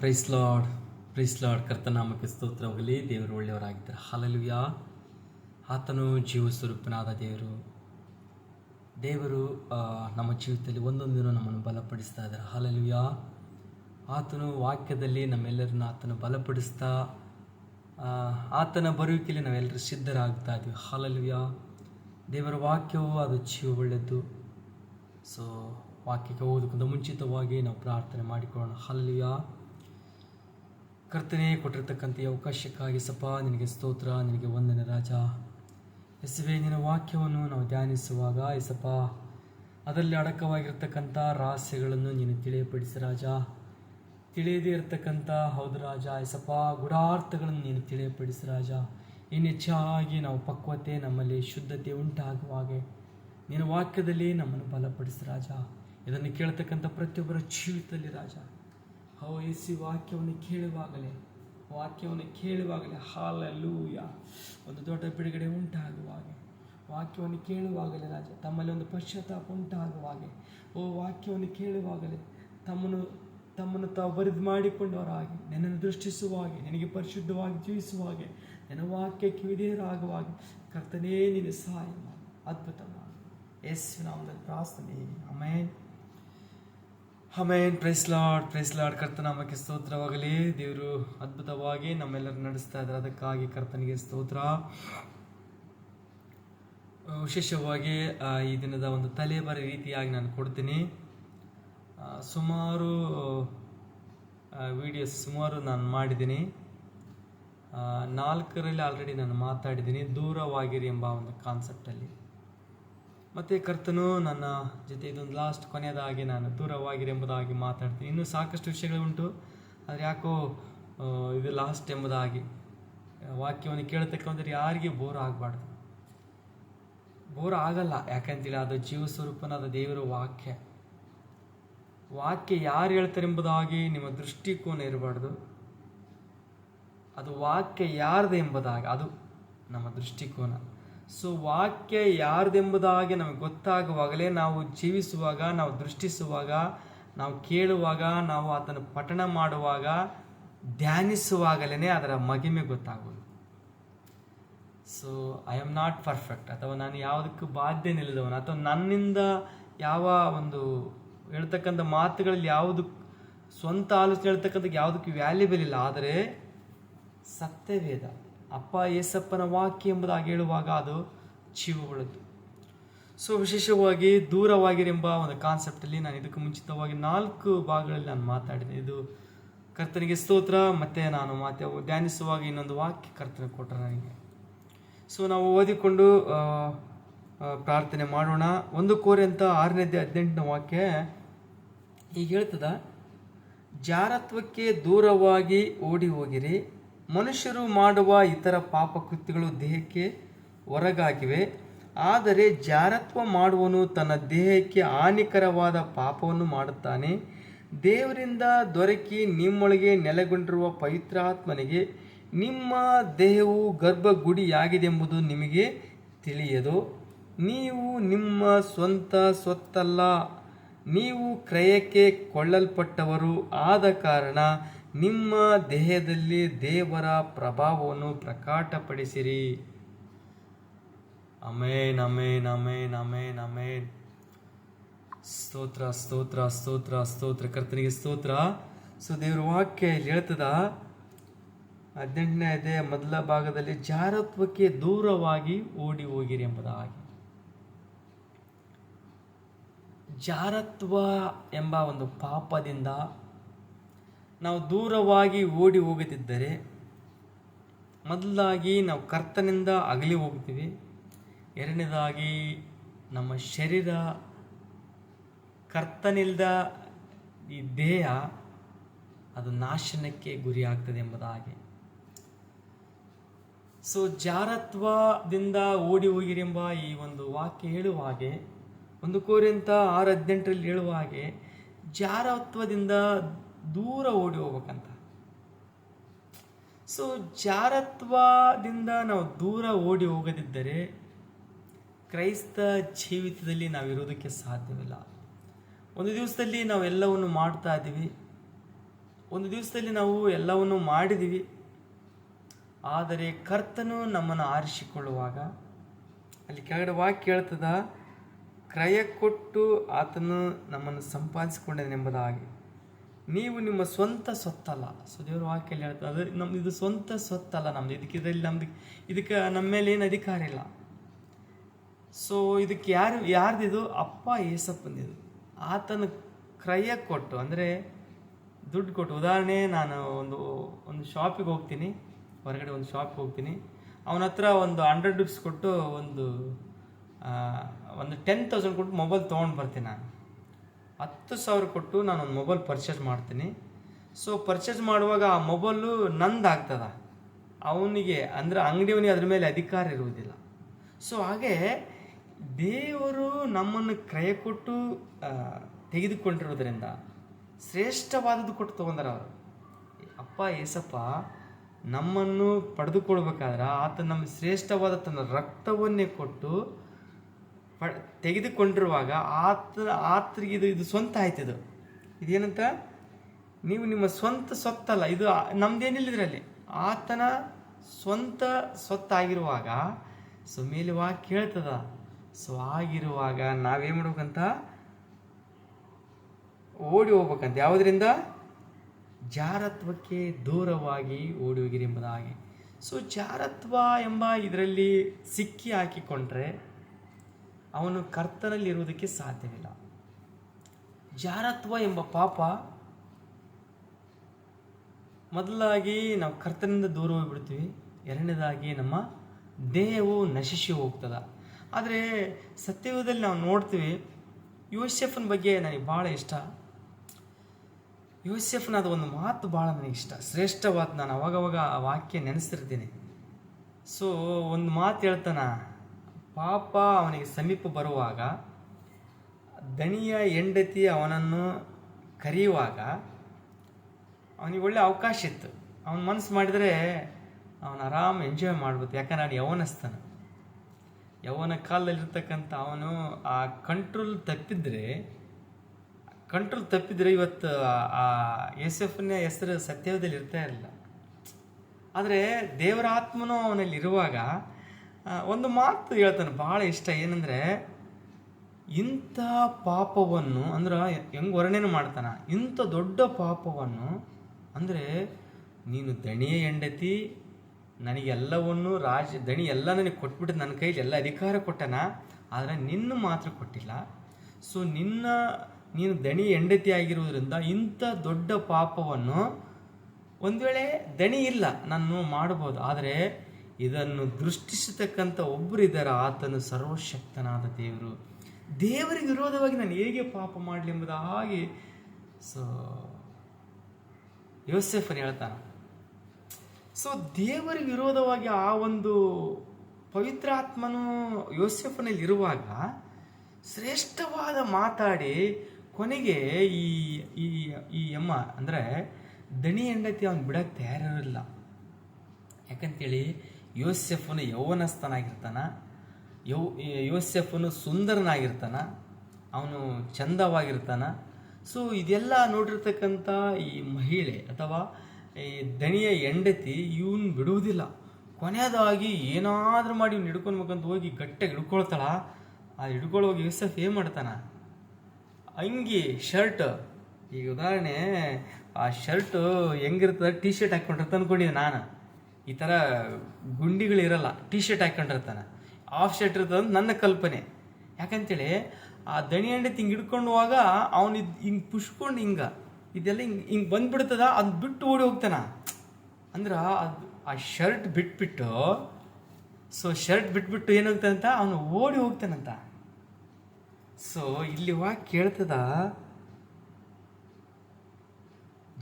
Price Lord praise Lord ಕರ್ತನಾಮಕ್ಕೆ ಸ್ತೋತ್ರ. ಹೋಗಲಿ, ದೇವರು ಒಳ್ಳೆಯವರಾಗಿದ್ದಾರೆ. ಹಾಲಲುಯ ಆತನು ಜೀವ ಸ್ವರೂಪನಾದ ದೇವರು ದೇವರು ನಮ್ಮ ಜೀವಿತದಲ್ಲಿ ಒಂದೊಂದು ದಿನ ನಮ್ಮನ್ನು ಬಲಪಡಿಸ್ತಾ ಇದ್ದಾರೆ. ಹಾಲಲುಯ ಆತನು ವಾಕ್ಯದಲ್ಲಿ ನಮ್ಮೆಲ್ಲರನ್ನ ಆತನು ಬಲಪಡಿಸ್ತಾ ಆತನ ಬರುವಿಕೆಯಲ್ಲಿ ನಾವೆಲ್ಲರೂ ಸಿದ್ಧರಾಗ್ತಾ ಇದ್ವಿ ಹಾಲಲುಯ ದೇವರ ವಾಕ್ಯವು ಅದು ಜೀವ ಒಳ್ಳೆಯದು ಸೊ ವಾಕ್ಯಕ್ಕೆ ಓದೋಕ್ಕಿಂತ ಮುಂಚಿತವಾಗಿ ನಾವು ಪ್ರಾರ್ಥನೆ ಮಾಡಿಕೊಳ್ಳೋಣ. ಹಲ್ಲಿಯ ಕರ್ತನೆ ಕೊಟ್ಟಿರ್ತಕ್ಕಂಥ ಅವಕಾಶಕ್ಕಾಗಿ ಸಪಾ ನಿನಗೆ ಸ್ತೋತ್ರ, ನಿನಗೆ ವಂದನೆ ರಾಜ. ಎಸವೇ ನಿನ್ನ ವಾಕ್ಯವನ್ನು ನಾವು ಧ್ಯಾನಿಸುವಾಗ ಎಸಪ್ಪ ಅದರಲ್ಲಿ ಅಡಕವಾಗಿರ್ತಕ್ಕಂಥ ರಹಸ್ಯಗಳನ್ನು ನೀನು ತಿಳಿಯಪಡಿಸಿ ರಾಜ. ತಿಳಿಯದೇ ಇರತಕ್ಕಂಥ, ಹೌದು ರಾಜ ಎಸಪ್ಪ ಗುಡಾರ್ಥಗಳನ್ನು ನೀನು ತಿಳಿಯಪಡಿಸಿ ರಾಜ. ಇನ್ನು ಹೆಚ್ಚಾಗಿ ನಾವು ಪಕ್ವತೆ, ನಮ್ಮಲ್ಲಿ ಶುದ್ಧತೆ ಉಂಟಾಗುವಾಗೆ ನಿನ್ನ ವಾಕ್ಯದಲ್ಲಿ ನಮ್ಮನ್ನು ಬಲಪಡಿಸಿ ರಾಜ. ಇದನ್ನು ಕೇಳ್ತಕ್ಕಂಥ ಪ್ರತಿಯೊಬ್ಬರ ಜೀವಿತದಲ್ಲಿ ರಾಜ. ಹೋ ಎಸಿ ವಾಕ್ಯವನ್ನು ಕೇಳುವಾಗಲೇ ವಾಕ್ಯವನ್ನು ಕೇಳುವಾಗಲೇ ಹಾಲಲ್ಲೂಯ, ಒಂದು ದೊಡ್ಡ ಬಿಡುಗಡೆ ಉಂಟಾಗುವಾಗೆ ವಾಕ್ಯವನ್ನು ಕೇಳುವಾಗಲೇ ರಾಜ, ತಮ್ಮಲ್ಲಿ ಒಂದು ಪಶ್ಚಾತ್ತಾಪ ಉಂಟಾಗುವಾಗೆ ಓ, ವಾಕ್ಯವನ್ನು ಕೇಳುವಾಗಲೇ ತಮ್ಮನ್ನು ತಮ್ಮನ್ನು ತಾವು ಬರೆದು ಮಾಡಿಕೊಂಡವರ ಹಾಗೆ. ನನ್ನನ್ನು ದೃಷ್ಟಿಸುವಾಗೆ ನಿನಗೆ ಪರಿಶುದ್ಧವಾಗಿ ಜೀವಿಸುವಾಗೆ ನನ್ನ ವಾಕ್ಯಕ್ಕೆ ವಿಧೇಯರಾಗುವ ಹಾಗೆ. ಕರ್ತನೇ, ನಿನ್ನ ಸಹಾಯ ಮಾಡಿ. ಎಸ್ ನಾಮದಲ್ಲಿ ಪ್ರಾರ್ಥನೆ amen amen praise Lord praise Lord ಕರ್ತನಾಮಕ್ಕೆ ಸ್ತೋತ್ರವಾಗಲಿ. ದೇವರು ಅದ್ಭುತವಾಗಿ ನಮ್ಮೆಲ್ಲರೂ ನಡೆಸ್ತಾ ಇದ್ದಾರೆ. ಅದಕ್ಕಾಗಿ ಕರ್ತನಿಗೆ ಸ್ತೋತ್ರ. ವಿಶೇಷವಾಗಿ ಈ ದಿನದ ಒಂದು ತಲೆಬರಿ ರೀತಿಯಾಗಿ ನಾನು ಕೊಡ್ತೀನಿ. ಸುಮಾರು ವಿಡಿಯೋಸ್ ಸುಮಾರು ನಾನು ಮಾಡಿದ್ದೀನಿ. ನಾಲ್ಕರಲ್ಲಿ ಆಲ್ರೆಡಿ ನಾನು ಮಾತಾಡಿದ್ದೀನಿ. ದೂರವಾಗಿರಿ ಎಂಬ ಒಂದು ಕಾನ್ಸೆಪ್ಟಲ್ಲಿ ಮತ್ತು ಕರ್ತನು ನನ್ನ ಜೊತೆ ಇದೊಂದು ಲಾಸ್ಟ್ ಕೊನೆಯದಾಗಿ ನಾನು ದೂರವಾಗಿರೆ ಎಂಬುದಾಗಿ ಮಾತಾಡ್ತೀನಿ. ಇನ್ನೂ ಸಾಕಷ್ಟು ವಿಷಯಗಳುಂಟು ಆದರೆ ಯಾಕೋ ಇದು ಲಾಸ್ಟ್ ಎಂಬುದಾಗಿ ವಾಕ್ಯವನ್ನು ಕೇಳತಕ್ಕಂಥದ್ದು ಯಾರಿಗೆ ಬೋರ್ ಆಗಬಾರ್ದು. ಬೋರ್ ಆಗಲ್ಲ. ಯಾಕಂತೇಳಿ, ಅದು ಜೀವ ಸ್ವರೂಪನಾದ ದೇವರ ವಾಕ್ಯ. ವಾಕ್ಯ ಯಾರು ಹೇಳ್ತಾರೆ ಎಂಬುದಾಗಿ ನಿಮ್ಮ ದೃಷ್ಟಿಕೋನ ಇರಬಾರ್ದು. ಅದು ವಾಕ್ಯ ಯಾರ್ದು ಎಂಬುದಾಗಿ, ಅದು ನಮ್ಮ ದೃಷ್ಟಿಕೋನ. ಸೊ ವಾಕ್ಯ ಯಾರ್ದೆಂಬುದಾಗಿ ನಮಗೆ ಗೊತ್ತಾಗುವಾಗಲೇ ನಾವು ಜೀವಿಸುವಾಗ, ನಾವು ದೃಷ್ಟಿಸುವಾಗ, ನಾವು ಕೇಳುವಾಗ, ನಾವು ಅದನ್ನು ಪಠಣ ಮಾಡುವಾಗ ಧ್ಯಾನಿಸುವಾಗಲೇ ಅದರ ಮಹಿಮೆ ಗೊತ್ತಾಗುವುದು. So I am not perfect ಅಥವಾ ನಾನು ಯಾವುದಕ್ಕೂ ಬಾಧ್ಯ ನಿಲ್ಲದವನು ಅಥವಾ ನನ್ನಿಂದ ಯಾವ ಒಂದು ಹೇಳ್ತಕ್ಕಂಥ ಮಾತುಗಳಲ್ಲಿ ಯಾವುದು, ಸ್ವಂತ ಆಲೋಚನೆ ಹೇಳ್ತಕ್ಕಂಥ ಯಾವುದಕ್ಕೂ ವ್ಯಾಲ್ಯೂಬಲ್ ಇಲ್ಲ. ಆದರೆ ಸತ್ಯವೇದ. ಅಪ್ಪ ಏಸಪ್ಪನ ವಾಕ್ಯ ಎಂಬುದಾಗಿ ಹೇಳುವಾಗ ಅದು ಜೀವಗಳದ್ದು ಸೊ ವಿಶೇಷವಾಗಿ ದೂರವಾಗಿರೆಂಬ ಒಂದು ಕಾನ್ಸೆಪ್ಟಲ್ಲಿ ನಾನು ಇದಕ್ಕೆ ಮುಂಚಿತವಾಗಿ ನಾಲ್ಕು ಭಾಗಗಳಲ್ಲಿ ನಾನು ಮಾತಾಡಿದೆ. ಇದು ಕರ್ತನಿಗೆ ಸ್ತೋತ್ರ, ಮತ್ತು ನಾನು ಮಾತೆ ಧ್ಯಾನಿಸುವಾಗ ಇನ್ನೊಂದು ವಾಕ್ಯ ಕರ್ತನ ಕೊಟ್ಟರು ನನಗೆ. ಸೊ ನಾವು ಓದಿಕೊಂಡು ಪ್ರಾರ್ಥನೆ ಮಾಡೋಣ. ಒಂದು ಕೋರೆ ಅಂತ ಆರನೇದ್ದೆ ಹದಿನೆಂಟನೇ ವಾಕ್ಯ ಈಗ ಹೇಳ್ತದ, ಜಾರತ್ವಕ್ಕೆ ದೂರವಾಗಿ ಓಡಿ ಹೋಗಿರಿ. ಮನುಷ್ಯರು ಮಾಡುವ ಇತರ ಪಾಪಕೃತ್ಯಗಳು ದೇಹಕ್ಕೆ ಹೊರಗಾಗಿವೆ. ಆದರೆ ಜಾರತ್ವ ಮಾಡುವನು ತನ್ನ ದೇಹಕ್ಕೆ ಹಾನಿಕರವಾದ ಪಾಪವನ್ನು ಮಾಡುತ್ತಾನೆ. ದೇವರಿಂದ ದೊರಕಿ ನಿಮ್ಮೊಳಗೆ ನೆಲೆಗೊಂಡಿರುವ ಪವಿತ್ರಾತ್ಮನಿಗೆ ನಿಮ್ಮ ದೇಹವು ಗರ್ಭಗುಡಿಯಾಗಿದೆಂಬುದು ನಿಮಗೆ ತಿಳಿಯದು. ನೀವು ನಿಮ್ಮ ಸ್ವಂತ ಸ್ವತ್ತಲ್ಲ. ನೀವು ಕ್ರಯಕ್ಕೆ ಕೊಳ್ಳಲ್ಪಟ್ಟವರು. ಆದ ಕಾರಣ ನಿಮ್ಮ ದೇಹದಲ್ಲಿ ದೇವರ ಪ್ರಭಾವವನ್ನು ಪ್ರಕಾಟಪಡಿಸಿರಿ. Amen amen amen amen amen ಸ್ತೋತ್ರ ಸ್ತೋತ್ರ ಸ್ತೋತ್ರ ಸ್ತೋತ್ರ. ಕರ್ತನಿಗೆ ಸ್ತೋತ್ರ. ಸೊ, ದೇವ್ರ ವಾಕ್ಯ ಇಲ್ಲಿ ಹೇಳ್ತದ, ಹದಿನೆಂಟನೇ ಇದೆ ಮೊದಲ ಭಾಗದಲ್ಲಿ ಜಾರತ್ವಕ್ಕೆ ದೂರವಾಗಿ ಓಡಿ ಹೋಗಿರಿ ಎಂಬುದಾಗಿ ಜಾರತ್ವ ಎಂಬ ಒಂದು ಪಾಪದಿಂದ ನಾವು ದೂರವಾಗಿ ಓಡಿ ಹೋಗುತ್ತಿದ್ದರೆ ಮೊದಲಾಗಿ ನಾವು ಕರ್ತನಿಂದ ಅಗಲಿ ಹೋಗ್ತೀವಿ. ಎರಡನೇದಾಗಿ ನಮ್ಮ ಶರೀರ ಕರ್ತನಿಲ್ದ ಈ ದೇಹ ಅದು ನಾಶನಕ್ಕೆ ಗುರಿಯಾಗ್ತದೆ ಎಂಬುದಾಗಿ. ಸೊ ಜಾರತ್ವದಿಂದ ಓಡಿ ಹೋಗಿರೆಂಬ ಈ ಒಂದು ವಾಕ್ಯ ಹೇಳುವ ಹಾಗೆ, ಒಂದು ಕೋರಿಂತ ಆರು ಹದಿನೆಂಟರಲ್ಲಿ ಹೇಳುವ ಹಾಗೆ, ಜಾರತ್ವದಿಂದ ದೂರ ಓಡಿ ಹೋಗ್ಬೇಕಂತ. ಸೊ ಜಾರತ್ವದಿಂದ ನಾವು ದೂರ ಓಡಿ ಹೋಗದಿದ್ದರೆ ಕ್ರೈಸ್ತ ಜೀವಿತದಲ್ಲಿ ನಾವಿರೋದಕ್ಕೆ ಸಾಧ್ಯವಿಲ್ಲ. ಒಂದು ದಿವಸದಲ್ಲಿ ನಾವು ಎಲ್ಲವನ್ನು ಮಾಡ್ತಾ ಇದ್ದೀವಿ. ಒಂದು ದಿವಸದಲ್ಲಿ ನಾವು ಎಲ್ಲವನ್ನು ಮಾಡಿದ್ದೀವಿ. ಆದರೆ ಕರ್ತನು ನಮ್ಮನ್ನು ಆರಿಸಿಕೊಳ್ಳುವಾಗ, ಅಲ್ಲಿ ಕೆಳಗಡೆ ವಾಕ್ಯ ಹೇಳ್ತದ ಕ್ರಯ ಕೊಟ್ಟು ಆತನು ನಮ್ಮನ್ನು ಸಂಪಾದಿಸಿಕೊಂಡನೆಂಬುದಾಗಿ ನೀವು ನಿಮ್ಮ ಸ್ವಂತ ಸ್ವತ್ತಲ್ಲ ಸೊ, ದೇವರು ವಾಕ್ಯಲ್ಲಿ ಹೇಳ್ತದೆ ಅದು ನಮ್ಮ ಇದು ಸ್ವಂತ ಸ್ವತ್ತಲ್ಲ ನಮ್ದು. ಇದಕ್ಕೆ ಇದರಲ್ಲಿ ನಮ್ದು, ಇದಕ್ಕೆ ನಮ್ಮ ಮೇಲೆ ಏನು ಅಧಿಕಾರ ಇಲ್ಲ. ಸೊ, ಇದಕ್ಕೆ ಯಾರು, ಯಾರ್ದಿದು? ಅಪ್ಪ ಏಸಪ್ಪಂದಿದು. ಆತನ ಕ್ರಯ ಕೊಟ್ಟು, ಅಂದರೆ ದುಡ್ಡು ಕೊಟ್ಟು, ಉದಾಹರಣೆ ನಾನು ಒಂದು ಒಂದು ಶಾಪಿಗೆ ಹೋಗ್ತೀನಿ, ಹೊರಗಡೆ ಒಂದು ಶಾಪಿಗೆ ಹೋಗ್ತೀನಿ. ಅವನ ಹತ್ರ ಒಂದು ಹಂಡ್ರೆಡ್ ರುಪೀಸ್ ಕೊಟ್ಟು ಒಂದು ಒಂದು ಟೆನ್ ತೌಸಂಡ್ ಕೊಟ್ಟು ಮೊಬೈಲ್ ತೊಗೊಂಡು ಬರ್ತೀನಿ ನಾನು. ಹತ್ತು ಸಾವಿರ ಕೊಟ್ಟು ನಾನು ಒಂದು ಮೊಬೈಲ್ ಪರ್ಚೇಸ್ ಮಾಡ್ತೀನಿ. ಸೊ ಪರ್ಚೇಸ್ ಮಾಡುವಾಗ ಆ ಮೊಬೈಲು ನಂದಾಗ್ತದ ಅವನಿಗೆ, ಅಂದರೆ ಅಂಗಡಿಯವನಿಗೆ ಅದ್ರ ಮೇಲೆ ಅಧಿಕಾರ ಇರುವುದಿಲ್ಲ. ಸೊ ಹಾಗೆ ದೇವರು ನಮ್ಮನ್ನು ಕ್ರಯ ಕೊಟ್ಟು ತೆಗೆದುಕೊಂಡಿರೋದ್ರಿಂದ ಶ್ರೇಷ್ಠವಾದದ್ದು ಕೊಟ್ಟು ತೊಗೊಂಡಾರ ಅವರು. ಅಪ್ಪ, ಏಸಪ್ಪ, ನಮ್ಮನ್ನು ಪಡೆದುಕೊಳ್ಬೇಕಾದ್ರೆ ಆತ ನಮ್ಮ ಶ್ರೇಷ್ಠವಾದ ತನ್ನ ರಕ್ತವನ್ನೇ ಕೊಟ್ಟು ತೆಗೆದುಕೊಂಡಿರುವಾಗ ಆತ, ಆತರಿಗೆ ಇದು ಇದು ಸ್ವಂತ ಇದು. ಇದೇನಂತ? ನೀವು ನಿಮ್ಮ ಸ್ವಂತ ಸೊತ್ತಲ್ಲ ಇದು ನಮ್ದೇನಿಲ್ಲ ಇದರಲ್ಲಿ. ಆತನ ಸ್ವಂತ ಸೊತ್ತಾಗಿರುವಾಗ ಸೊ ಕೇಳ್ತದ. ಸೊ, ಆಗಿರುವಾಗ ನಾವೇನು ಮಾಡ್ಬೇಕಂತ? ಓಡಿ ಹೋಗ್ಬೇಕಂತ. ಯಾವುದರಿಂದ? ಜಾರತ್ವಕ್ಕೆ ದೂರವಾಗಿ ಓಡಿ ಹೋಗಿರಿ ಎಂಬುದಾಗಿ. ಸೊ, ಜಾರತ್ವ ಎಂಬ ಇದರಲ್ಲಿ ಸಿಕ್ಕಿ ಹಾಕಿಕೊಂಡ್ರೆ ಅವನು ಕರ್ತನಲ್ಲಿ ಇರುವುದಕ್ಕೆ ಸಾಧ್ಯವಿಲ್ಲ. ಜಾರತ್ವ ಎಂಬ ಪಾಪ ಮೊದಲಾಗಿ ನಾವು ಕರ್ತನಿಂದ ದೂರ ಹೋಗ್ಬಿಡ್ತೀವಿ. ಎರಡನೇದಾಗಿ ನಮ್ಮ ದೇಹವು ನಶಿಸಿ ಹೋಗ್ತದ. ಆದರೆ ಸತ್ಯವದಲ್ಲಿ ನಾವು ನೋಡ್ತೀವಿ ಯುಎಸ್ಎಫ್ನ ಬಗ್ಗೆ ನನಗೆ ಭಾಳ ಇಷ್ಟ. ಯುಎಸ್ಎಫ್ನ ಅದು ಒಂದು ಮಾತು ಭಾಳ ನನಗೆ ಇಷ್ಟ. ಶ್ರೇಷ್ಠವಾದ ನಾನು ಅವಾಗವಾಗ ಆ ವಾಕ್ಯ ನೆನೆಸ್ತಿರ್ತೀನಿ ಸೊ ಒಂದು ಮಾತು ಹೇಳ್ತಾನ? ಪಾಪ ಅವನಿಗೆ ಸಮೀಪ ಬರುವಾಗ ದಣಿಯ ಹೆಂಡತಿ ಅವನನ್ನು ಕರೆಯುವಾಗ ಅವನಿಗೆ ಒಳ್ಳೆ ಅವಕಾಶ ಇತ್ತು. ಅವನ ಮನಸ್ಸು ಮಾಡಿದರೆ ಅವನು ಆರಾಮ್ ಎಂಜಾಯ್ ಮಾಡ್ಬೋದು. ಯಾಕಂದ್ರೆ ಅವನು ಯವನಸ್ತಾನ ಯವನ ಕಾಲದಲ್ಲಿರ್ತಕ್ಕಂಥ ಅವನು ಆ ಕಂಟ್ರೋಲ್ ತಪ್ಪಿದ್ರೆ ಕಂಟ್ರೋಲ್ ತಪ್ಪಿದ್ರೆ ಇವತ್ತು ಆ ಎಸ್ ಎಫ್ನ ಹೆಸರು ಸತ್ಯದಲ್ಲಿ ಇರ್ತಾ ಇರಲಿಲ್ಲ ಆದರೆ ದೇವರ ಆತ್ಮನೂ ಅವನಲ್ಲಿ ಇರುವಾಗ ಆ, ಒಂದು ಮಾತು ಹೇಳ್ತಾನೆ, ಭಾಳ ಇಷ್ಟ. ಏನಂದರೆ, ಇಂಥ ಪಾಪವನ್ನು, ಅಂದ್ರೆ ಹೆಂಗೆ ವರ್ಣನೆ ಮಾಡ್ತಾನ? ಇಂಥ ದೊಡ್ಡ ಪಾಪವನ್ನು, ಅಂದರೆ, ನೀನು ದಣಿಯ ಹೆಂಡತಿ, ನನಗೆಲ್ಲವನ್ನು ರಾಜ, ದಣಿ ಎಲ್ಲ ನನಗೆ ಕೊಟ್ಬಿಟ್ಟು ನನ್ನ ಕೈಲಿ ಎಲ್ಲ ಅಧಿಕಾರ ಕೊಟ್ಟನ, ಆದರೆ ನಿನ್ನ ಮಾತ್ರ ಕೊಟ್ಟಿಲ್ಲ. ಸೊ, ನಿನ್ನ, ನೀನು ದಣಿ ಹೆಂಡತಿ ಆಗಿರುವುದರಿಂದ ಇಂಥ ದೊಡ್ಡ ಪಾಪವನ್ನು ಒಂದು ವೇಳೆ ದಣಿ ಇಲ್ಲ, ನಾನು ಮಾಡ್ಬೋದು. ಆದರೆ ಇದನ್ನು ದೃಷ್ಟಿಸತಕ್ಕಂಥ ಒಬ್ಬರಿದ್ದಾರೆ ಆತನು ಸರ್ವಶಕ್ತನಾದ ದೇವರು. ದೇವರಿಗೆ ವಿರೋಧವಾಗಿ ನಾನು ಹೇಗೆ ಪಾಪ ಮಾಡಲಿ ಎಂಬುದಾಗಿ ಸೊ, ಯೋಸೆಫನ್ ಹೇಳ್ತಾನೆ. ಸೊ, ದೇವರಿಗೆ ವಿರೋಧವಾಗಿ ಆ ಒಂದು ಪವಿತ್ರಾತ್ಮನು ಯೋಸೆಫನಲ್ಲಿ ಇರುವಾಗ ಶ್ರೇಷ್ಠವಾದ ಮಾತಾಡಿ ಕೊನೆಗೆ ಈ ಈ ಈ ಎಮ್ಮ, ಅಂದರೆ ದಣಿ ಹೆಂಡತಿ ಅವನು ಬಿಡಕ್ಕೆ ತಯಾರಿರಲಿಲ್ಲ. ಯಾಕಂತೇಳಿ ಯೋಸೆಫನು ಯೌವನಸ್ಥನಾಗಿರ್ತಾನ, ಯೌ ಯೋಸೆಫನು ಸುಂದರನಾಗಿರ್ತಾನ, ಅವನು ಚಂದವಾಗಿರ್ತಾನ. ಸೊ ಇದೆಲ್ಲ ನೋಡಿರ್ತಕ್ಕಂಥ ಈ ಮಹಿಳೆ ಅಥವಾ ಈ ದಣಿಯ ಹೆಂಡತಿ ಇವನ್ ಬಿಡುವುದಿಲ್ಲ. ಕೊನೆಯದಾಗಿ ಏನಾದರೂ ಮಾಡಿ ಇವ್ನು ಹಿಡ್ಕೊಳ್ಬೇಕಂತ ಹೋಗಿ ಗಟ್ಟಿಯಾಗಿ ಹಿಡ್ಕೊಳ್ತಾಳ. ಆ ಹಿಡ್ಕೊಳ್ಳೋಗಿ ಯೋಸೆಫ್ ಏನು ಮಾಡ್ತಾನ? ಅಂಗಿ, ಶರ್ಟ್. ಈಗ ಉದಾಹರಣೆ, ಆ ಶರ್ಟು ಹೆಂಗಿರ್ತದೆ? ಟಿ ಶರ್ಟ್ ಹಾಕ್ಕೊಂಡಿರ್ತ ಅಂದ್ಕೊಂಡಿದ್ದೆ ನಾನು. ಈ ಥರ ಗುಂಡಿಗಳಿರಲ್ಲ ಟಿ ಶರ್ಟ್ ಹಾಕ್ಕೊಂಡಿರ್ತಾನೆ ಆಫ್ ಶರ್ಟ್ ಇರ್ತದೆ ನನ್ನ ಕಲ್ಪನೆ. ಯಾಕಂತೇಳಿ, ಆ ದಣಿ ಹಂಡೆ ಹಿಡ್ಕೊಂಡು ಹೋಗ ಅವ್ನು ಇದು ಹಿಂಗೆ ಪುಷ್ಕೊಂಡು ಹಿಂಗೆ, ಇದೆಲ್ಲ ಹಿಂಗೆ ಹಿಂಗೆ ಬಂದ್ಬಿಡ್ತದ ಅದು ಬಿಟ್ಟು ಓಡಿ ಹೋಗ್ತಾನ. ಅಂದ್ರೆ ಅದು, ಆ ಶರ್ಟ್ ಬಿಟ್ಬಿಟ್ಟು ಸೊ ಶರ್ಟ್ ಬಿಟ್ಬಿಟ್ಟು ಏನಾಗ್ತದಂತ, ಅವನು ಓಡಿ ಹೋಗ್ತಾನಂತ. ಸೊ ಇಲ್ಲಿ ವಾ ಕೇಳ್ತದ,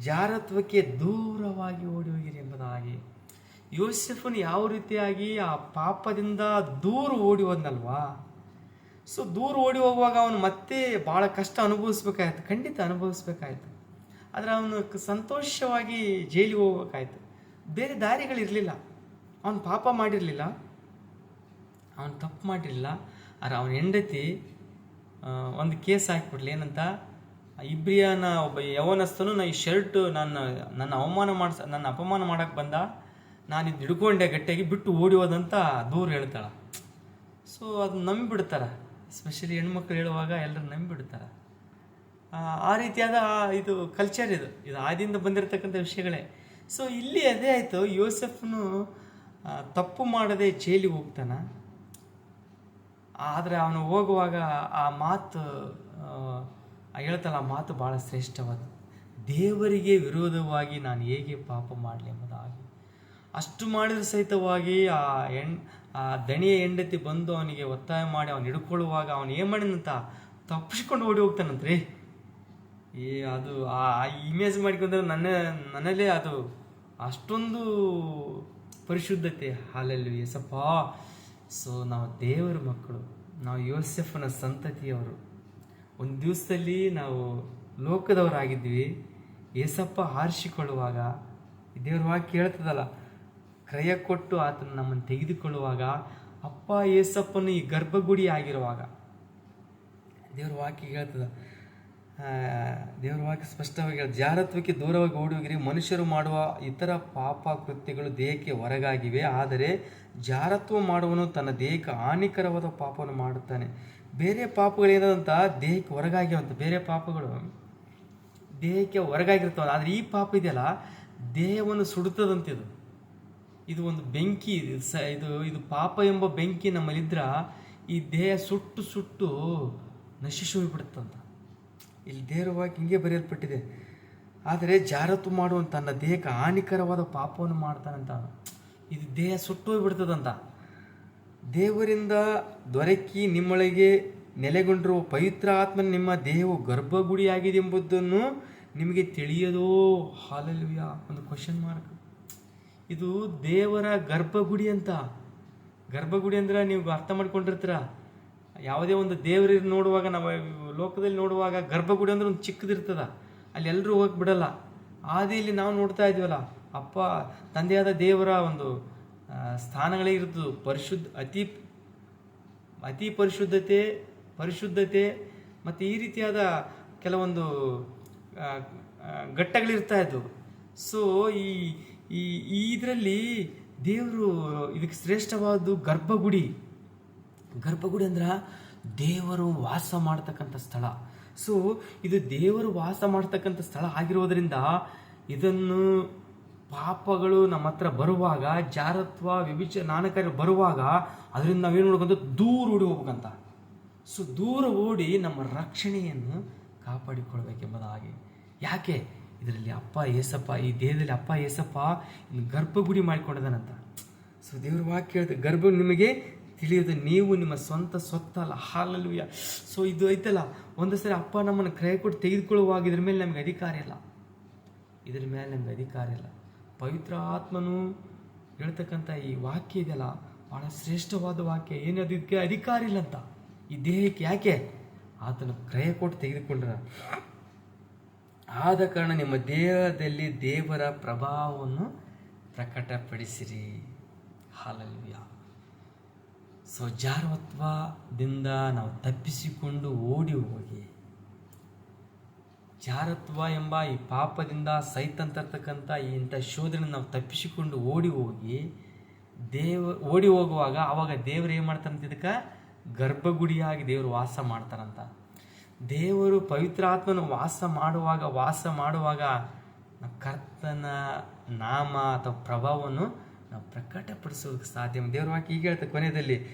ಜಾರತ್ವಕ್ಕೆ ದೂರವಾಗಿ ಓಡಿ ಹೋಗಿರಿ ಎಂಬುದಾಗಿ. ಯೋಸೆಫನ್ ಯಾವ ರೀತಿಯಾಗಿ ಆ ಪಾಪದಿಂದ ದೂರ ಓಡಿ ಹೋದ್ನಲ್ವಾ? ಸೊ ದೂರ ಓಡಿ ಹೋಗುವಾಗ ಅವನು ಮತ್ತೆ ಭಾಳ ಕಷ್ಟ ಅನುಭವಿಸ್ಬೇಕಾಯ್ತು, ಖಂಡಿತ ಅನುಭವಿಸ್ಬೇಕಾಯ್ತು. ಆದರೆ ಅವನು ಸಂತೋಷವಾಗಿ ಜೈಲಿಗೆ ಹೋಗ್ಬೇಕಾಯ್ತು. ಬೇರೆ ದಾರಿಗಳಿರಲಿಲ್ಲ. ಅವನು ಪಾಪ ಮಾಡಿರಲಿಲ್ಲ. ಅವನು ತಪ್ಪು ಮಾಡಿರಲಿಲ್ಲ. ಆದರೆ ಅವನ ಹೆಂಡತಿ ಒಂದು ಕೇಸ್ ಹಾಕಿಬಿಡ್ಲಿ, ಏನಂತ? ಇಬ್ರಿಯನ ಒಬ್ಬ ಯವನಸ್ಥನು, ನಾ ಈ ಶರ್ಟ್ ನನ್ನ ನನ್ನ ಅವಮಾನ ಮಾಡಿಸ, ನನ್ನ ಅಪಮಾನ ಮಾಡೋಕ್ಕೆ ಬಂದ. ನಾನು ಇದು ಹಿಡ್ಕೊಂಡೆ ಗಟ್ಟಿಯಾಗಿ ಬಿಟ್ಟು ಓಡಿ ಹೋದಂತ ದೂರ ಹೇಳ್ತಾಳೆ. ಸೊ ಅದು ನಂಬಿಬಿಡ್ತಾರೆ. ಎಸ್ಪೆಷಲಿ ಹೆಣ್ಮಕ್ಳು ಹೇಳುವಾಗ ಎಲ್ಲರೂ ನಂಬಿಬಿಡ್ತಾರೆ. ಆ, ರೀತಿಯಾದ ಇದು ಕಲ್ಚರ್ ಇದು. ಇದು ಆದಿಯಿಂದ ಬಂದಿರತಕ್ಕಂಥ ವಿಷಯಗಳೇ. ಸೊ ಇಲ್ಲಿ ಅದೇ ಆಯಿತು. ಯೋಸೆಫ್ನು ತಪ್ಪು ಮಾಡದೆ ಜೈಲಿಗೆ ಹೋಗ್ತಾನೆ. ಆದರೆ ಅವನು ಹೋಗುವಾಗ ಆ ಮಾತು ಹೇಳ್ತಲ್ಲ ಆ ಮಾತು ಭಾಳ ಶ್ರೇಷ್ಠವಾದ. ದೇವರಿಗೆ ವಿರೋಧವಾಗಿ ನಾನು ಹೇಗೆ ಪಾಪ ಮಾಡಲಿ ಎಂಬುದಾಗಿ. ಅಷ್ಟು ಮಾಡಿದ ಸಹಿತವಾಗಿ ಆ ಹೆಣ್ ಆ ದಣಿಯ ಹೆಂಡತಿ ಬಂದು ಅವನಿಗೆ ಒತ್ತಾಯ ಮಾಡಿ ಅವನು ಹಿಡ್ಕೊಳ್ಳುವಾಗ ಅವನು ಏನು ಮಾಡಿದಂತ? ತಪ್ಪಿಸ್ಕೊಂಡು ಓಡಿ ಹೋಗ್ತಾನಂತ್ರಿ. ಏ, ಅದು ಆ ಇಮೇಜ್ ಮಾಡ್ಕೊಂಡ್ರೆ ನನ್ನ, ನನ್ನಲ್ಲೇ ಅದು ಅಷ್ಟೊಂದು ಪರಿಶುದ್ಧತೆ. ಹಾಲಲ್ಲಿ ಎಸಪ್ಪ ಸೊ ನಾವು ದೇವರ ಮಕ್ಕಳು. ನಾವು ಯೋಸೆಫನ ಸಂತತಿಯವರು. ಒಂದು ದಿವಸದಲ್ಲಿ ನಾವು ಲೋಕದವರಾಗಿದ್ವಿ. ಏಸಪ್ಪ ಆರಿಸಿಕೊಳ್ಳುವಾಗ ದೇವ್ರ ವಾಕ್ಯ ಹೇಳ್ತದಲ್ಲ ಕ್ರಯ ಕೊಟ್ಟು ಆತನು ನಮ್ಮನ್ನು ತೆಗೆದುಕೊಳ್ಳುವಾಗ ಅಪ್ಪ ಏಸಪ್ಪನು ಈ ಗರ್ಭಗುಡಿ ಆಗಿರುವಾಗ. ದೇವ್ರ ವಾಕ್ಯ ಹೇಳ್ತದ. ದೇವ್ರ ವಾಕ್ಯ ಸ್ಪಷ್ಟವಾಗಿ ಜಾರತ್ವಕ್ಕೆ ದೂರವಾಗಿ ಓಡುವಿರಿ ಮನುಷ್ಯರು ಮಾಡುವ ಇತರ ಪಾಪ ಕೃತ್ಯಗಳು ದೇಹಕ್ಕೆ ಹೊರಗಾಗಿವೆ, ಆದರೆ ಜಾರತ್ವ ಮಾಡುವನು ತನ್ನ ದೇಹಕ್ಕೆ ಹಾನಿಕರವಾದ ಪಾಪವನ್ನು ಮಾಡುತ್ತಾನೆ. ಬೇರೆ ಪಾಪಗಳೇನಂತ ದೇಹಕ್ಕೆ ಹೊರಗಾಗಿವಂತ ಬೇರೆ ಪಾಪಗಳು. ದೇಹಕ್ಕೆ ಹೊರಗಾಗಿರ್ತಾವ ಆದರೆ ಈ ಪಾಪ ಇದೆಯಲ್ಲ? ದೇಹವನ್ನು ಸುಡುತ್ತದಂತಿದು. ಇದು ಒಂದು ಬೆಂಕಿ ಇದು. ಸ, ಇದು ಇದು ಪಾಪ ಎಂಬ ಬೆಂಕಿ ನಮ್ಮಲ್ಲಿದ್ರ ಈ ದೇಹ ಸುಟ್ಟು ಸುಟ್ಟು ನಶಿಸಿ ಹೋಗ್ಬಿಡುತ್ತಂತ ಇಲ್ಲಿ ದೇಹವಾಗಿ ಹಿಂಗೆ ಬರೆಯಲ್ಪಟ್ಟಿದೆ. ಆದರೆ ಜಾರತು ಮಾಡುವ ತನ್ನ ದೇಹಕ್ಕೆ ಹಾನಿಕರವಾದ ಪಾಪವನ್ನು ಮಾಡ್ತಾನಂತ. ಇದು ದೇಹ ಸುಟ್ಟು ಹೋಗ್ಬಿಡ್ತದಂತ. ದೇವರಿಂದ ದೊರಕಿ ನಿಮ್ಮೊಳಗೆ ನೆಲೆಗೊಂಡಿರುವ ಪವಿತ್ರ ಆತ್ಮ ನಿಮ್ಮ ದೇಹವು ಗರ್ಭಗುಡಿಯಾಗಿದೆ ಎಂಬುದನ್ನು ನಿಮಗೆ ತಿಳಿಯದೋ ಹಾಲಲ್ವಿಯ ಒಂದು ಕ್ವಶನ್ ಮಾರ್ಕ್ ಇದು ದೇವರ ಗರ್ಭಗುಡಿ ಅಂತ. ಗರ್ಭಗುಡಿ ಅಂದ್ರೆ ನೀವು ಅರ್ಥ ಮಾಡ್ಕೊಂಡಿರ್ತೀರ? ಯಾವುದೇ ಒಂದು ದೇವರ ನೋಡುವಾಗ ನಾವು ಲೋಕದಲ್ಲಿ ನೋಡುವಾಗ ಗರ್ಭಗುಡಿ ಅಂದ್ರೆ ಒಂದು ಚಿಕ್ಕದಿರ್ತದ. ಅಲ್ಲಿ ಎಲ್ಲರೂ ಹೋಗಿ ಬಿಡಲ್ಲ. ಆದಿಯಲ್ಲಿ ನಾವು ನೋಡ್ತಾ ಇದೀವಲ್ಲ, ಅಪ್ಪ ತಂದೆಯಾದ ದೇವರ ಒಂದು ಸ್ಥಾನಗಳೇ ಇರ್ತದೆ ಪರಿಶುದ್ಧ, ಅತಿ ಅತಿ ಪರಿಶುದ್ಧತೆ ಪರಿಶುದ್ಧತೆ ಮತ್ತು ಈ ರೀತಿಯಾದ ಕೆಲವೊಂದು ಘಟ್ಟಗಳಿರ್ತಾ ಇದ್ದವು ಸೊ ಈ ಈ ಇದರಲ್ಲಿ ದೇವರು ಇದಕ್ಕೆ ಶ್ರೇಷ್ಠವಾದ್ದು ಗರ್ಭಗುಡಿ. ಗರ್ಭಗುಡಿ ಅಂದ್ರೆ ದೇವರು ವಾಸ ಮಾಡ್ತಕ್ಕಂಥ ಸ್ಥಳ. ಸೊ ಇದು ದೇವರು ವಾಸ ಮಾಡ್ತಕ್ಕಂಥ ಸ್ಥಳ ಆಗಿರೋದ್ರಿಂದ ಇದನ್ನು ಪಾಪಗಳು ನಮ್ಮ ಹತ್ರ ಬರುವಾಗ, ಜಾರತ್ವ ವಿಭಿಚ ನಾನಕರು ಬರುವಾಗ ಅದರಿಂದ ನಾವೇನು ನೋಡ್ಕೊಂಡು ದೂರ ಓಡಿ ಹೋಗ್ಬೇಕಂತ. ಸೊ ದೂರ ಓಡಿ ನಮ್ಮ ರಕ್ಷಣೆಯನ್ನು ಕಾಪಾಡಿಕೊಳ್ಬೇಕೆಂಬುದಾಗಿ. ಯಾಕೆ? ಇದರಲ್ಲಿ ಅಪ್ಪ ಏಸಪ್ಪ, ಈ ದೇಹದಲ್ಲಿ ಅಪ್ಪ ಏಸಪ್ಪ ಗರ್ಭಗುಡಿ ಮಾಡಿಕೊಂಡಿದ್ದಾನಂತ. ಸೊ ದೇವ್ರ ವಾಕ್ಯ ಹೇಳಿದ ಗರ್ಭ ನಿಮಗೆ ತಿಳಿಯೋದು ನೀವು ನಿಮ್ಮ ಸ್ವಂತ ಸ್ವತ್ತಲ್ಲ ಹಾಲಲ್ಲೂ ಸೊ ಇದು ಐತಲ್ಲ, ಒಂದು ಸರಿ ಅಪ್ಪ ನಮ್ಮನ್ನು ಕ್ರಯ ಕೊಟ್ಟು ತೆಗೆದುಕೊಳ್ಳುವಾಗ ಇದ್ರ ಮೇಲೆ ನಮಗೆ ಅಧಿಕಾರ ಇಲ್ಲ. ಇದ್ರ ಮೇಲೆ ನಮ್ಗೆ ಅಧಿಕಾರ ಇಲ್ಲ. ಪವಿತ್ರ ಆತ್ಮನು ಹೇಳ್ತಕ್ಕಂಥ ಈ ವಾಕ್ಯ ಇದೆಯಲ್ಲ ಭಾಳ ಶ್ರೇಷ್ಠವಾದ ವಾಕ್ಯ. ಏನು ಅದಕ್ಕೆ ಅಧಿಕಾರ ಇಲ್ಲ ಅಂತ. ಈ ದೇಹಕ್ಕೆ ಯಾಕೆ? ಆತನು ಕ್ರಯ ಕೊಟ್ಟು ತೆಗೆದುಕೊಂಡ್ರ. ಆದ ಕಾರಣ ನಿಮ್ಮ ದೇಹದಲ್ಲಿ ದೇವರ ಪ್ರಭಾವವನ್ನು ಪ್ರಕಟಪಡಿಸಿರಿ. ಹಾಲಲ್ವಿಯ ಸೊ ಜಾರವತ್ವದಿಂದ ನಾವು ತಪ್ಪಿಸಿಕೊಂಡು ಓಡಿ ಹೋಗಿ. ಜಾರತ್ವ ಎಂಬ ಈ ಪಾಪದಿಂದ ಸೈತಂತರ್ತಕ್ಕಂಥ ಇಂಥ ಶೋಧನೆ ನಾವು ತಪ್ಪಿಸಿಕೊಂಡು ಓಡಿ ಹೋಗಿ, ದೇವ, ಓಡಿ ಹೋಗುವಾಗ ಆವಾಗ ದೇವರು ಏನು ಮಾಡ್ತಾರಂತ ಇದಕ್ಕೆ? ಗರ್ಭಗುಡಿಯಾಗಿ ದೇವರು ವಾಸ ಮಾಡ್ತಾರಂತ. ದೇವರು ಪವಿತ್ರಾತ್ಮನ ವಾಸ ಮಾಡುವಾಗ ವಾಸ ಮಾಡುವಾಗ ಕರ್ತನ ನಾಮ ಅಥವಾ ಪ್ರಭಾವವನ್ನು ನಾವು ಪ್ರಕಟಪಡಿಸೋದಕ್ಕೆ ಸಾಧ್ಯ. ದೇವರ ವಾಕ್ಯ ಈಗ ಹೇಳ್ತಾರೆ ಕೊನೆಯಲ್ಲಿ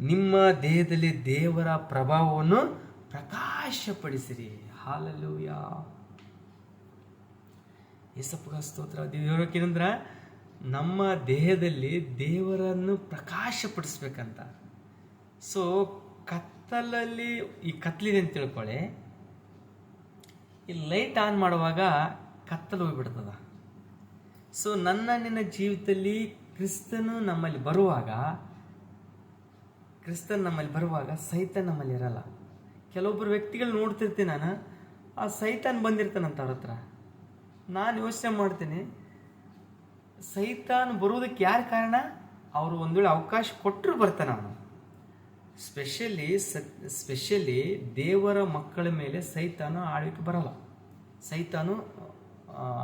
ನಿಮ್ಮ ದೇಹದಲ್ಲಿ ದೇವರ ಪ್ರಭಾವವನ್ನು ಪ್ರಕಾಶಪಡಿಸಿರಿ. ಹಾಲಲ್ಲೂಯ ಏಸಪ್ಪಗ ಸ್ತೋತ್ರ. ದೇವರಕ್ಕೆ ಏನಂದ್ರೆ, ನಮ್ಮ ದೇಹದಲ್ಲಿ ದೇವರನ್ನು ಪ್ರಕಾಶಪಡಿಸ್ಬೇಕಂತ. ಸೊ ಕತ್ತಲಲ್ಲಿ ಈ ಕತ್ಲಿದೆ ಅಂತ ತಿಳ್ಕೊಳ್ಳಿ. ಈ ಲೈಟ್ ಆನ್ ಮಾಡುವಾಗ ಕತ್ತಲು ಹೋಗ್ಬಿಡ್ತದ. ಸೊ ನನ್ನ ನಿನ್ನ ಜೀವಿತದಲ್ಲಿ ಕ್ರಿಸ್ತನು ನಮ್ಮಲ್ಲಿ ಬರುವಾಗ, ಕ್ರಿಸ್ತನ್ ನಮ್ಮಲ್ಲಿ ಬರುವಾಗ ಸೈತಾನ್ ನಮ್ಮಲ್ಲಿ ಇರಲ್ಲ. ಕೆಲವೊಬ್ಬರು ವ್ಯಕ್ತಿಗಳು ನೋಡ್ತಿರ್ತೀನಿ ನಾನು, ಆ ಸೈತಾನ್ ಬಂದಿರ್ತಾನಂತ ಅವ್ರ ಹತ್ರ. ನಾನು ಯೋಚನೆ ಮಾಡ್ತೀನಿ, ಸೈತಾನ್ ಬರುವುದಕ್ಕೆ ಯಾರು ಕಾರಣ? ಅವರು ಒಂದು ವೇಳೆ ಅವಕಾಶ ಕೊಟ್ಟರು ಬರ್ತಾನೆ ಅವನು. ಸ್ಪೆಷಲಿ ಸ್ಪೆಷಲಿ ದೇವರ ಮಕ್ಕಳ ಮೇಲೆ ಸೈತಾನು ಆಳ್ವಿಕೆ ಬರಲ್ಲ. ಸೈತಾನು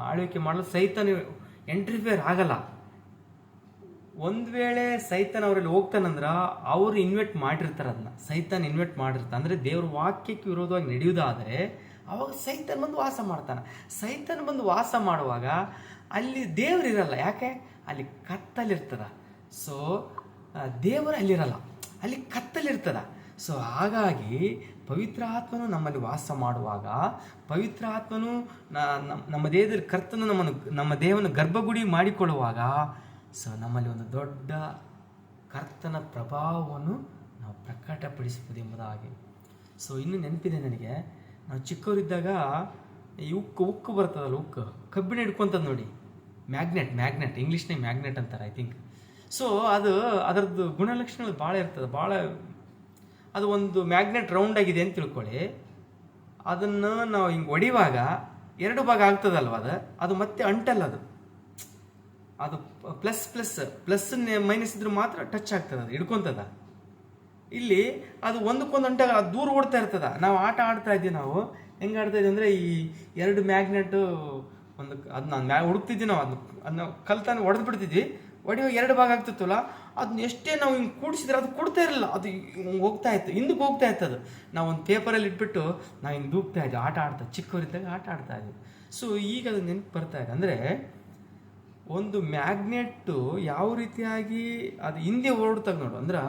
ಆಳ್ವಿಕೆ ಮಾಡಲು ಸೈತಾನು ಎಂಟ್ರಿಫೇರ್ ಆಗಲ್ಲ. ಒಂದು ವೇಳೆ ಸೈತಾನ್ ಅವರಲ್ಲಿ ಹೋಗ್ತಾನಂದ್ರೆ ಅವರು ಇನ್ವೆಟ್ ಮಾಡಿರ್ತಾರೆ ಅದನ್ನ ಸೈತಾನ್ ಇನ್ವೆಟ್ ಮಾಡಿರ್ತಾರೆ ಅಂದರೆ ದೇವ್ರ ವಾಕ್ಯಕ್ಕೆ ವಿರೋಧವಾಗಿ ನಡೆಯುವುದಾದರೆ ಅವಾಗ ಸೈತಾನ್ ಬಂದು ವಾಸ ಮಾಡ್ತಾನೆ. ಸೈತಾನ್ ಬಂದು ವಾಸ ಮಾಡುವಾಗ ಅಲ್ಲಿ ದೇವ್ರು ಇರಲ್ಲ. ಯಾಕೆ? ಅಲ್ಲಿ ಕತ್ತಲಿರ್ತದ. ಸೊ ದೇವರು ಅಲ್ಲಿರಲ್ಲ. ಅಲ್ಲಿ ಕತ್ತಲಿರ್ತದ. ಸೊ ಹಾಗಾಗಿ ಪವಿತ್ರ ಆತ್ಮನು ನಮ್ಮಲ್ಲಿ ವಾಸ ಮಾಡುವಾಗ, ಪವಿತ್ರ ಆತ್ಮನು ನಮ್ಮ ದೇಹದಲ್ಲಿ ಕರ್ತನು ನಮ್ಮನ್ನು, ನಮ್ಮ ದೇಹವನ್ನು ಗರ್ಭಗುಡಿ ಮಾಡಿಕೊಳ್ಳುವಾಗ ಸೊ ನಮ್ಮಲ್ಲಿ ಒಂದು ದೊಡ್ಡ ಕರ್ತನ ಪ್ರಭಾವವನ್ನು ನಾವು ಪ್ರಕಟಪಡಿಸಬಹುದು ಎಂಬುದಾಗಿ. ಸೊ ಇನ್ನು ನೆನಪಿದೆ ನನಗೆ, ನಾವು ಚಿಕ್ಕವರಿದ್ದಾಗ ಈ ಉಕ್ಕು ಉಕ್ಕು ಬರ್ತದಲ್ಲ ಉಕ್ಕು, ಕಬ್ಬಿಣ ಹಿಡ್ಕೊತದ ನೋಡಿ. ಮ್ಯಾಗ್ನೆಟ್ ಮ್ಯಾಗ್ನೆಟ್ ಇಂಗ್ಲೀಷ್ನೇ ಮ್ಯಾಗ್ನೆಟ್ ಅಂತಾರೆ ಐ ಥಿಂಕ್ ಸೊ ಅದು ಅದರದ್ದು ಗುಣಲಕ್ಷಣಗಳು ಭಾಳ ಇರ್ತದೆ, ಭಾಳ ಅದು ಒಂದು ಮ್ಯಾಗ್ನೆಟ್ ರೌಂಡ್ ಆಗಿದೆ ಅಂತ ತಿಳ್ಕೊಳ್ಳಿ. ಅದನ್ನು ನಾವು ಹಿಂಗೆ ಒಡಿವಾಗ ಎರಡು ಭಾಗ ಆಗ್ತದಲ್ವ ಅದು? ಅದು ಮತ್ತೆ ಅಂಟಲ್ಲ ಅದು. ಅದು ಪ್ಲಸ್ ಪ್ಲಸ್ ಪ್ಲಸ್ ಮೈನಸ್ ಇದ್ರೆ ಮಾತ್ರ ಟಚ್ ಆಗ್ತದೆ ಅದು, ಹಿಡ್ಕೊತದ. ಇಲ್ಲಿ ಅದು ಒಂದಕ್ಕೊಂದು ಅಂಟ ಅದು ದೂರ ಓಡ್ತಾ ಇರ್ತದ. ನಾವು ಆಟ ಆಡ್ತಾ ಇದ್ದೀವಿ ನಾವು. ಹೆಂಗೆ ಆಡ್ತಾ ಇದ್ದೀವಿ ಅಂದರೆ ಈ ಎರಡು ಮ್ಯಾಗ್ನೆಟ್ ಒಂದು ಅದನ್ನ ಮ್ಯಾ ಹುಡುಕ್ತಿದ್ವಿ ನಾವು ಅದನ್ನ ಅದನ್ನ ಕಲ್ತಾನೆ ಹೊಡೆದು ಬಿಡ್ತಿದ್ವಿ. ಹೊಡೆಯುವಾಗ ಎರಡು ಭಾಗ ಆಗ್ತಿತ್ತಲ್ಲ? ಅದನ್ನ ಎಷ್ಟೇ ನಾವು ಹಿಂಗೆ ಕೂಡಿಸಿದ್ರೆ ಅದು ಕೊಡ್ತಾ ಇರಲಿಲ್ಲ. ಅದು ಹಿಂಗ್ ಹೋಗ್ತಾ ಇತ್ತು. ಹಿಂದಕ್ಕೆ ಹೋಗ್ತಾ ಇತ್ತು ಅದು. ನಾವು ಒಂದು ಪೇಪರಲ್ಲಿ ಇಟ್ಬಿಟ್ಟು ನಾವು ಹಿಂಗೆ ದೂಕ್ತಾ ಇದ್ವಿ ಆಟ ಆಡ್ತಾ, ಚಿಕ್ಕವರಿದ್ದಾಗ ಆಟ ಆಡ್ತಾ ಇದ್ದೆ. ಸೊ ಈಗ ಅದು ನೆನಪು ಬರ್ತಾ ಇದೆ. ಅಂದರೆ ಒಂದು ಮ್ಯಾಗ್ನೆಟ್ಟು ಯಾವ ರೀತಿಯಾಗಿ ಅದು ಹಿಂದೆ ಓಡ್ತಾಗ ನೋಡು. ಅಂದ್ರೆ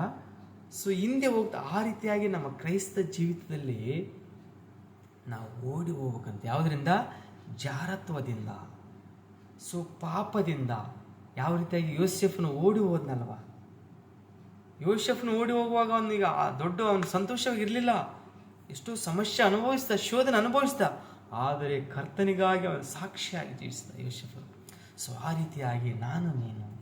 ಸೊ ಹಿಂದೆ ಹೋಗ್ತಾ, ಆ ರೀತಿಯಾಗಿ ನಮ್ಮ ಕ್ರೈಸ್ತ ಜೀವಿತದಲ್ಲಿ ನಾವು ಓಡಿ ಹೋಗ್ಬೇಕಂತ. ಯಾವುದರಿಂದ? ಜಾರತ್ವದಿಂದ. ಸೊ ಪಾಪದಿಂದ. ಯಾವ ರೀತಿಯಾಗಿ ಯೋಸೆಫ್ನು ಓಡಿ ಹೋದ್ನಲ್ವ? ಯೋಸೆಫ್ನು ಓಡಿ ಹೋಗುವಾಗ ಅವನಿಗೆ ಆ ದೊಡ್ಡ ಅವನು ಸಂತೋಷವಾಗಿರಲಿಲ್ಲ ಎಷ್ಟೋ ಸಮಸ್ಯೆ ಅನುಭವಿಸ್ದ, ಶೋಧನೆ ಅನುಭವಿಸ್ದ. ಆದರೆ ಕರ್ತನಿಗಾಗಿ ಅವನು ಸಾಕ್ಷಿಯಾಗಿ ಜೀವಿಸಿದ ಯೋಸೆಫ್. ಸೊ ಆ ರೀತಿಯಾಗಿ ನಾನು, ನೀನು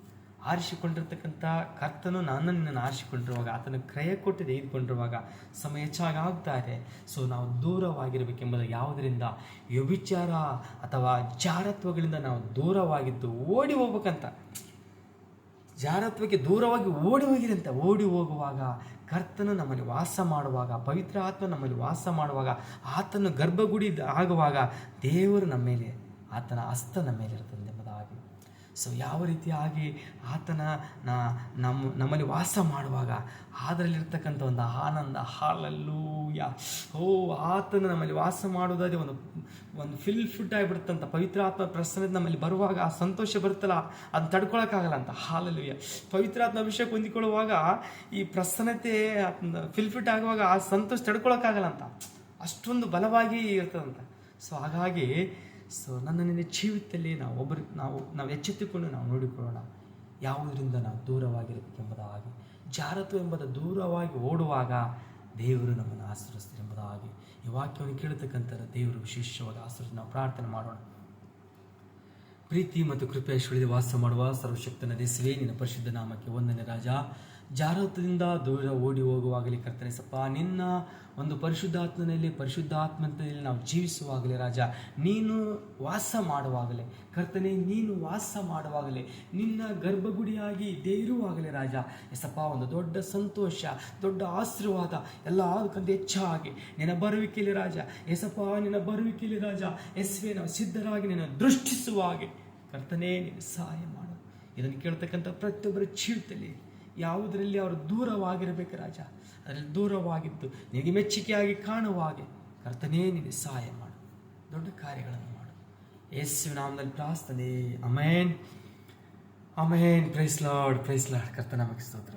ಆರಿಸಿಕೊಂಡಿರ್ತಕ್ಕಂಥ ಕರ್ತನು ನಾನು ನಿನ್ನನ್ನು ಆರಿಸಿಕೊಂಡಿರುವಾಗ, ಆತನ ಕ್ರಯ ಕೊಟ್ಟು ತೆಗೆದುಕೊಂಡಿರುವಾಗ ಸಮಯ ಹೆಚ್ಚಾಗಿ ಆಗ್ತಾ ಇದೆ ಸೊ ನಾವು ದೂರವಾಗಿರಬೇಕೆಂಬುದು ಯಾವುದರಿಂದ? ವ್ಯಭಿಚಾರ ಅಥವಾ ಜಾರತ್ವಗಳಿಂದ ನಾವು ದೂರವಾಗಿದ್ದು ಓಡಿ ಹೋಗ್ಬೇಕಂತ. ಜಾರತ್ವಕ್ಕೆ ದೂರವಾಗಿ ಓಡಿ ಹೋಗಿರಂತೆ ಓಡಿ ಹೋಗುವಾಗ ಕರ್ತನು ನಮ್ಮಲ್ಲಿ ವಾಸ ಮಾಡುವಾಗ, ಪವಿತ್ರ ಆತ್ಮ ನಮ್ಮಲ್ಲಿ ವಾಸ ಮಾಡುವಾಗ, ಆತನ ಗರ್ಭಗುಡಿ ಆಗುವಾಗ ದೇವರು ನಮ್ಮ ಮೇಲೆ, ಆತನ ಹಸ್ತ ನಮ್ಮ ಮೇಲೆ ಇರ್ತದೆ ಎಂಬುದಾಗಿ ಸೊ ಯಾವ ರೀತಿಯಾಗಿ ಆತನ ನಮ್ಮ ನಮ್ಮಲ್ಲಿ ವಾಸ ಮಾಡುವಾಗ ಅದರಲ್ಲಿರ್ತಕ್ಕಂಥ ಒಂದು ಆನಂದ ಹಾಲಲ್ಲೂಯ ಓ, ಆತನ ನಮ್ಮಲ್ಲಿ ವಾಸ ಮಾಡುವುದಾದ್ರೆ ಒಂದು ಒಂದು ಫಿಲ್ ಫುಡ್ ಆಗಿಬಿಡುತ್ತಂತ ಪವಿತ್ರಾತ್ಮ ಪ್ರಸನ್ನ ನಮ್ಮಲ್ಲಿ ಬರುವಾಗ ಆ ಸಂತೋಷ ಬರುತ್ತಲ್ಲ, ಅದನ್ನ ತಡ್ಕೊಳಕ್ಕಾಗಲ್ಲ ಅಂತ. ಹಾಲಲ್ಲೂಯ ಪವಿತ್ರಾತ್ಮ ಅಭಿಷೇಕ ಹೊಂದಿಕೊಳ್ಳುವಾಗ ಈ ಪ್ರಸನ್ನತೆ ಫಿಲ್ ಫಿಟ್ ಆಗುವಾಗ ಆ ಸಂತೋಷ ತಡ್ಕೊಳಕ್ಕಾಗಲ್ಲ ಅಂತ. ಅಷ್ಟೊಂದು ಬಲವಾಗಿ ಇರ್ತದಂತ. ಸೊ ಹಾಗಾಗಿ ಸೊ ನನ್ನ ನಿನ್ನ ಜೀವಿತದಲ್ಲಿ ನಾವು ಒಬ್ಬರು, ನಾವು ನಾವು ಎಚ್ಚೆತ್ತುಕೊಂಡು ನಾವು ನೋಡಿಕೊಳ್ಳೋಣ, ಯಾವುದರಿಂದ ನಾವು ದೂರವಾಗಿರಬೇಕೆಂಬುದಾಗಿ ಜಾರತು ಎಂಬುದ ದೂರವಾಗಿ ಓಡುವಾಗ ದೇವರು ನಮ್ಮನ್ನು ಆಶ್ರಯಿಸ್ತಾರೆ ಎಂಬುದಾಗಿ ಈ ವಾಕ್ಯವನ್ನು ಕೇಳತಕ್ಕಂಥ ದೇವರು ವಿಶೇಷವಾದ ಆಶ್ರಯ ನಾವು ಪ್ರಾರ್ಥನೆ ಮಾಡೋಣ. ಪ್ರೀತಿ ಮತ್ತು ಕೃಪೆಯ ಸುಳಿದು ವಾಸ ಮಾಡುವ ಸರ್ವಶಕ್ತನ ದೇಶವೇ ನಿನ್ನ ಪರಿಶುದ್ಧ ನಾಮಕ್ಕೆ ಒಂದನೇ ರಾಜ. ಜಾರತ್ವದಿಂದ ದೂರ ಓಡಿ ಹೋಗುವಾಗಲೇ ಕರ್ತನೆ, ಸಪ್ಪ, ನಿನ್ನ ಒಂದು ಪರಿಶುದ್ಧಾತ್ಮನಲ್ಲಿ ಪರಿಶುದ್ಧಾತ್ಮದಲ್ಲಿ ನಾವು ಜೀವಿಸುವಾಗಲೇ ರಾಜ, ನೀನು ವಾಸ ಮಾಡುವಾಗಲೇ, ಕರ್ತನೆ, ನೀನು ವಾಸ ಮಾಡುವಾಗಲೇ, ನಿನ್ನ ಗರ್ಭಗುಡಿಯಾಗಿ ಇರುವಾಗಲೇ ರಾಜ ಎಸಪ್ಪ ಒಂದು ದೊಡ್ಡ ಸಂತೋಷ, ದೊಡ್ಡ ಆಶೀರ್ವಾದ, ಎಲ್ಲ ಅದಕ್ಕಿಂತ ಹೆಚ್ಚಾಗಿ ನಿನ್ನ ಬರುವಿಕೆಯಲ್ಲಿ ರಾಜ ಎಸಪ್ಪ ನಿನ್ನ ಬರುವಿಕೆಯಲ್ಲಿ ರಾಜ ಎಸ್ವೇ ನಾವು ಸಿದ್ಧರಾಗಿ ನಿನ್ನ ದೃಷ್ಟಿಸುವ ಹಾಗೆ ಕರ್ತನೇ ನೀನು ಸಹಾಯ ಮಾಡು. ಇದನ್ನು ಕೇಳ್ತಕ್ಕಂಥ ಪ್ರತಿಯೊಬ್ಬರ ಜೀವಿತದಲ್ಲಿ ಯಾವುದರಲ್ಲಿ ಅವರು ದೂರವಾಗಿರಬೇಕು ರಾಜ? ಅದರಲ್ಲಿ ದೂರವಾಗಿದ್ದು ನಿನಗೆ ಮೆಚ್ಚುಗೆಯಾಗಿ ಕಾಣುವ ಹಾಗೆ ಕರ್ತನೇ ನಿನಗೆ ಸಹಾಯ ಮಾಡು. ದೊಡ್ಡ ಕಾರ್ಯಗಳನ್ನು ಮಾಡು. ಯೇಸು ನಾಮದಲ್ಲಿ ಪ್ರಾರ್ಥನೆ. Amen amen praise Lord praise Lord ಕರ್ತನ ಸ್ತೋತ್ರ.